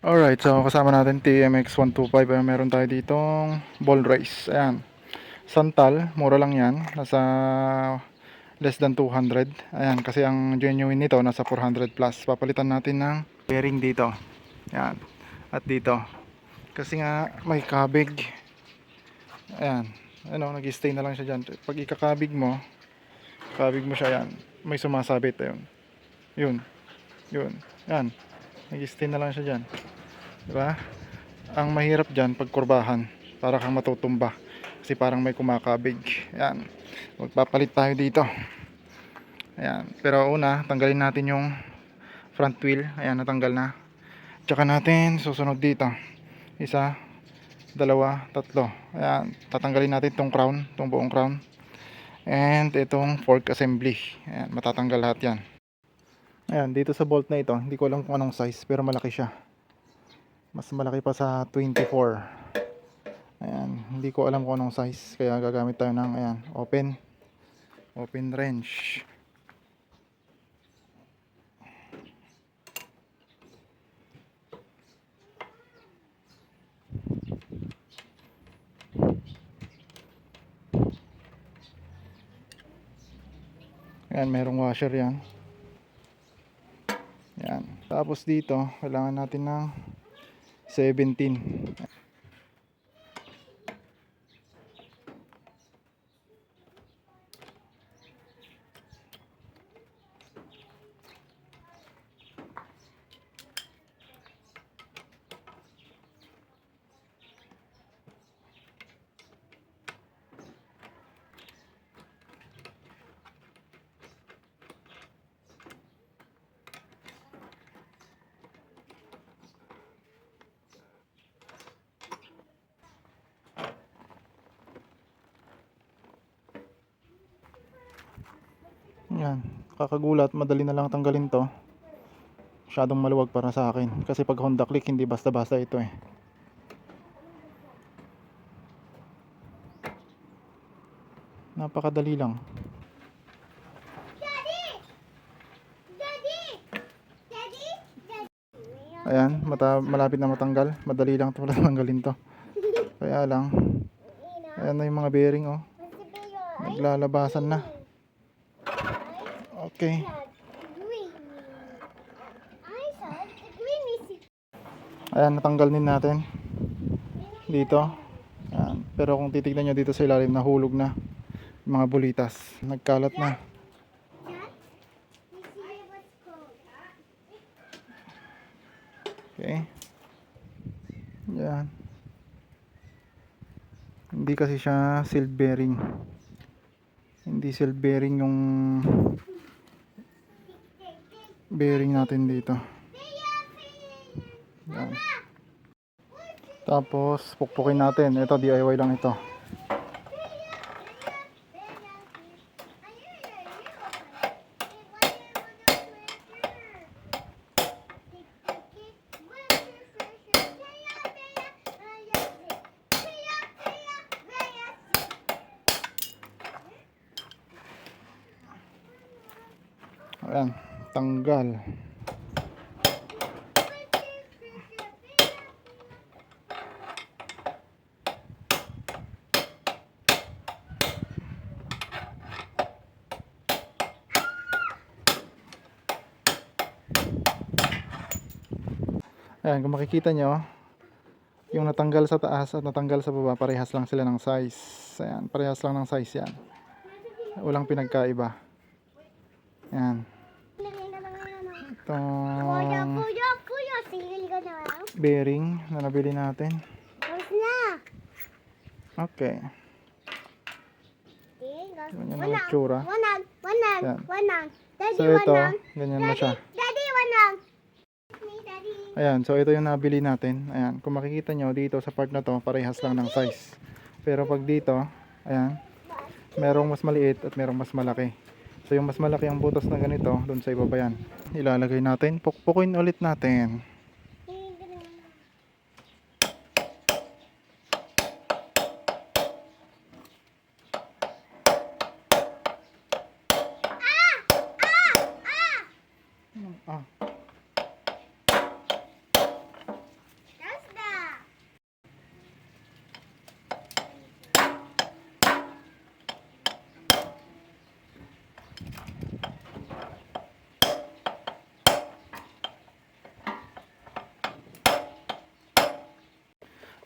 Alright, so kasama natin TMX 125. Ayan, meron tayo ditong ball race. Ayan. Santal, mura lang yan. Nasa less than 200. Ayan, kasi ang genuine nito nasa 400 plus. Papalitan natin ng bearing dito. Ayan. At dito. Kasi nga may kabig. Ayan. Ano, nag-stay na lang siya dyan. Pag ikakabig mo, kabig mo siya yan. May sumasabit. Ayun. Yun. Yun. Yan. Nag-stay na lang siya dyan. Diba? Ang mahirap dyan, pagkurbahan. Para kang matutumba. Kasi parang may kumakabig. Yan. Magpapalit tayo dito. Ayan. Pero una, tanggalin natin yung front wheel. Ayan, natanggal na. Tsaka natin, susunod dito. Isa, dalawa, tatlo. Ayan. Tatanggalin natin tong crown, tong buong crown. And itong fork assembly. Ayan, matatanggal lahat yan. Ayan, dito sa bolt na ito, hindi ko alam kung anong size, pero malaki siya. Mas malaki pa sa 24. Ayan, hindi ko alam kung anong size, kaya gagamit tayo ng, ayan, open. Open wrench. Ayan, merong washer yan. Tapos dito, kailangan natin ng 17. Yan. Kakagulat, madali na lang tanggalin to. Masyadong maluwag para sa akin. Kasi pag Honda Click, hindi basta-basta ito eh. Napakadali lang. Ayan, mata malapit na matanggal. Madali lang ito tanggalin to. Kaya lang, ayan na yung mga bearing oh. Naglalabasan na. Okay. Ayan, natanggal din natin. Dito. Ayan. Pero kung titignan nyo dito sa ilalim, nahulog na. Mga bulitas. Nagkalat na. Okay. Yan. Hindi kasi siya seal bearing. Hindi seal bearing yung bearing natin dito. Yan. Tapos, pukpukin natin. Ito, DIY lang ito. Ayan, tanggal. Ayan, kung makikita nyo, yung natanggal sa taas at natanggal sa baba, parehas lang sila ng size. Ayan, parehas lang ng size yan. Walang pinagkaiba. Ayan. Kuya, Itong kuya, kuya, singil ka na lang. bearing na nabili natin. Tapos na. Okay. Tingnan. Wanang, wanang, Yan. wanang. Daddy, So ito, wanang. ganyan na siya. Daddy, wanang. Me, daddy. Ayan, so ito yung nabili natin. Ayan, kung makikita nyo dito sa part na to, parehas lang ng size. Pero pag dito, ayan, merong mas maliit at merong mas malaki. So yung mas malaki ang butas na ganito, doon sa ibaba yan. Ilalagay natin, pukpukin ulit natin. Ah.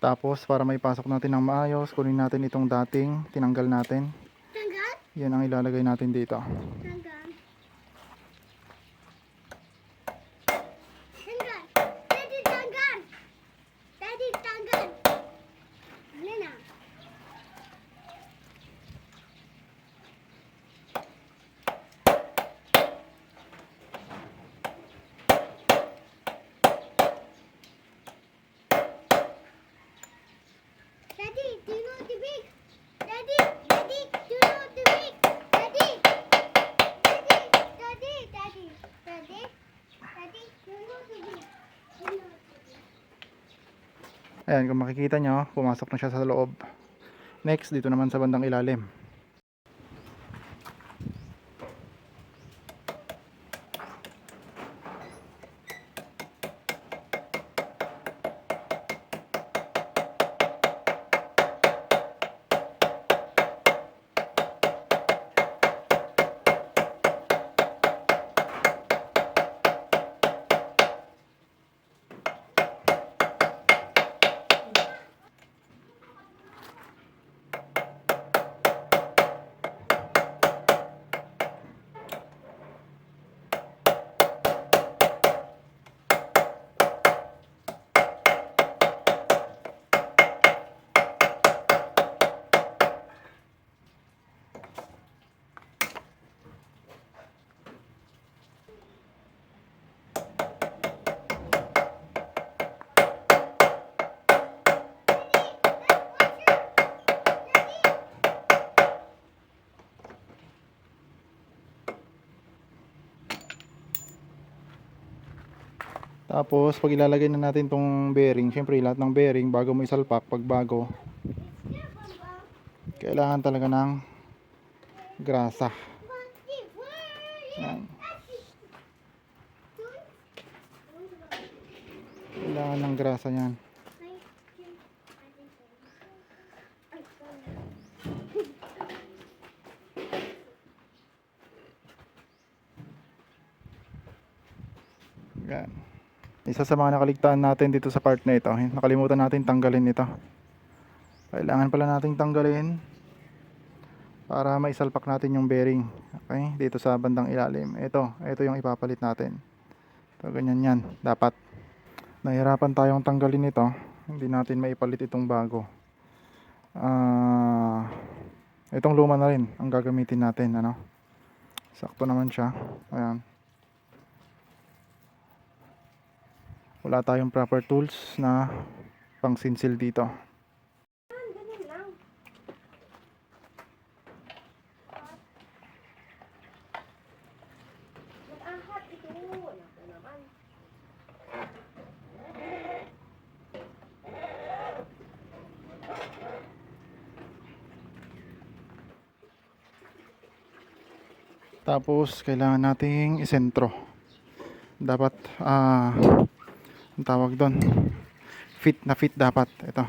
Tapos para maipasok natin ng maayos, kunin natin itong dating tinanggal natin. Tanggal? Yan ang ilalagay natin dito. Tanggal. Tanggal. Daddy, tanggal. Daddy, tanggal. Ano na? Daddy, do you know the big? Daddy, Daddy, do you know the big? Daddy, Daddy, Daddy, Daddy, Daddy, Daddy, do you know the big? Do you know the big? Ayan, kung makikita nyo, pumasok na siya sa loob. Next, dito naman sa bandang ilalim. Tapos, pag ilalagay na natin tong bearing, syempre lahat ng bearing, bago mo isalpak, pag bago, kailangan talaga ng grasa. Yan. Kailangan ng grasa yan. Yan. Isa sa mga nakaligtaan natin dito sa part na ito, nakalimutan natin tanggalin ito. Kailangan pala nating tanggalin para maisalpak natin yung bearing. Okay, dito sa bandang ilalim. Ito, ito yung ipapalit natin. So, ganyan yan. Dapat. Nahirapan tayong tanggalin ito. Hindi natin maipalit itong bago. Ah, itong luma na rin ang gagamitin natin. Ano? Sakto naman siya. Ayan. Wala tayong proper tools na pang sinsil dito. Tapos, kailangan nating isentro. Dapat, ah, ang tawag doon, fit na fit dapat. Ito.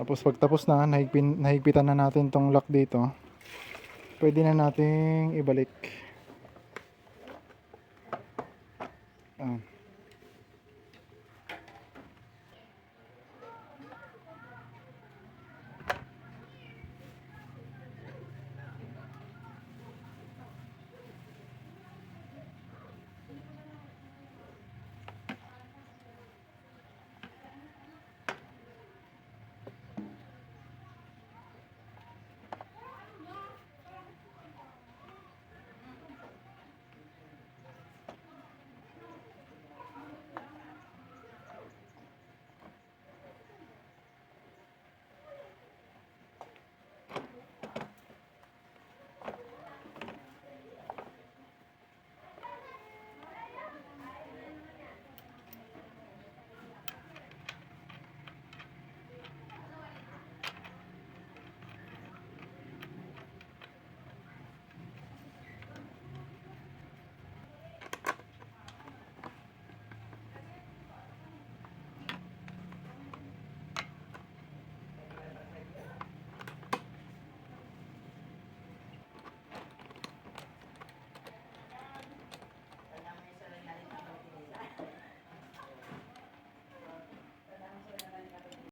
Tapos pag tapos na, nahigpin, nahigpitan na natin tong lock dito. Pwede na nating ibalik. Ah.